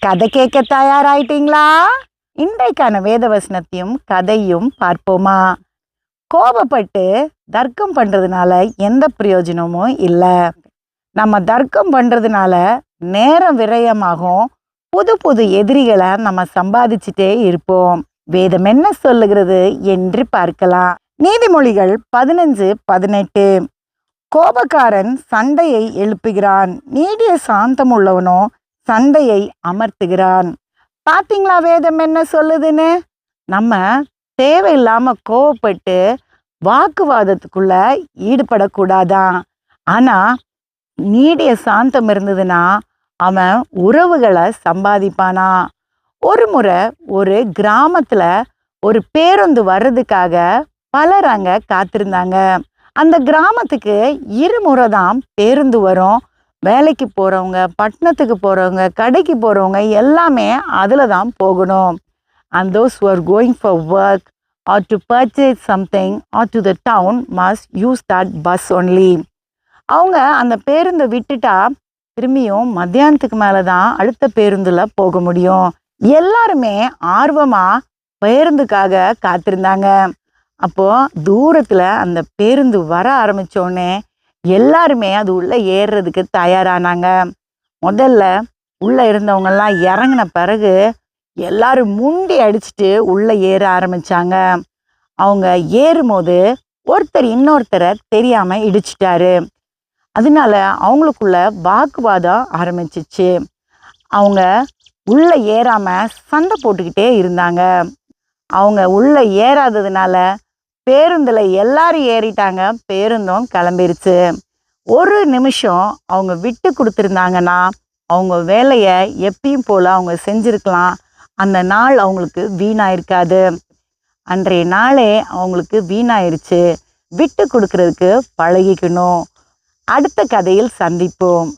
கதை கேட்க தயாராயிட்டீங்களா? இன்றைக்கான வேத வசனத்தையும் கதையும் பார்ப்போமா? கோபப்பட்டு தர்க்கம் பண்ணுறதுனால எந்த பிரயோஜனமும் இல்லை. நம்ம தர்க்கம் பண்ணுறதுனால நேரம் விரயமாகும். புது புது எதிரிகளை நம்ம சம்பாதிச்சுட்டே இருப்போம். வேதம் என்ன சொல்லுகிறது என்று பார்க்கலாம். நீதிமொழிகள் பதினஞ்சு பதினெட்டு. கோபக்காரன் சண்டையை எழுப்புகிறான். நீடிய சாந்தம் உள்ளவனோ சண்டையை அமர்த்துகிறான். பார்த்தீங்களா வேதம் என்ன சொல்லுதுன்னு? நம்ம தேவையில்லாம கோவப்பட்டு வாக்குவாதத்துக்குள்ள ஈடுபடக்கூடாதான். ஆனா நீடிய சாந்தம் இருந்ததுன்னா அவன் உறவுகளை சம்பாதிப்பானா? ஒரு முறை ஒரு கிராமத்துல ஒரு பேருந்து வர்றதுக்காக பலர் அங்க காத்திருந்தாங்க. அந்த கிராமத்துக்கு இருமுறை தான் பேருந்து வரும். வேலைக்கு போகிறவங்க பட்டணத்துக்கு போகிறவங்க கடைக்கு போகிறவங்க எல்லாமே அதில் தான் போகணும். And those are going for work or to purchase something or to the town must use that bus only அவங்க அந்த பேருந்தை விட்டுட்டா திரும்பியும் மத்தியானத்துக்கு மேலே தான் அடுத்த பேருந்தில் போக முடியும். எல்லாருமே ஆர்வமாக பேருந்துக்காக காத்திருந்தாங்க. அப்போது தூரத்தில் அந்த பேருந்து வர ஆரம்பித்தோடனே எல்லாருமே அது உள்ளே ஏறுறதுக்கு தயாரானாங்க. முதல்ல உள்ளே இருந்தவங்கெல்லாம் இறங்கின பிறகு எல்லாரும் முண்டி அடிச்சுட்டு உள்ளே ஏற ஆரம்பிச்சாங்க. அவங்க ஏறும்போது ஒருத்தர் இன்னொருத்தரை தெரியாமல் இடிச்சிட்டாரு. அதனால அவங்களுக்குள்ள வாக்குவாதம் ஆரம்பிச்சிச்சு. அவங்க உள்ளே ஏறாமல் சண்டை போட்டுக்கிட்டே இருந்தாங்க. அவங்க உள்ளே ஏறாததுனால பேருந்தில் எல்லாரும் ஏறிட்டாங்க. பேருந்தும் கிளம்பிருச்சு. ஒரு நிமிஷம் அவங்க விட்டு கொடுத்துருந்தாங்கன்னா அவங்க வேலையை எப்பயும் போல் அவங்க செஞ்சுருக்கலாம். அந்த நாள் அவங்களுக்கு வீணாயிருக்காது. அன்றைய நாளே அவங்களுக்கு வீணாயிருச்சு. விட்டு கொடுக்கறதுக்கு பழகிக்கணும். அடுத்த கதையில் சந்திப்போம்.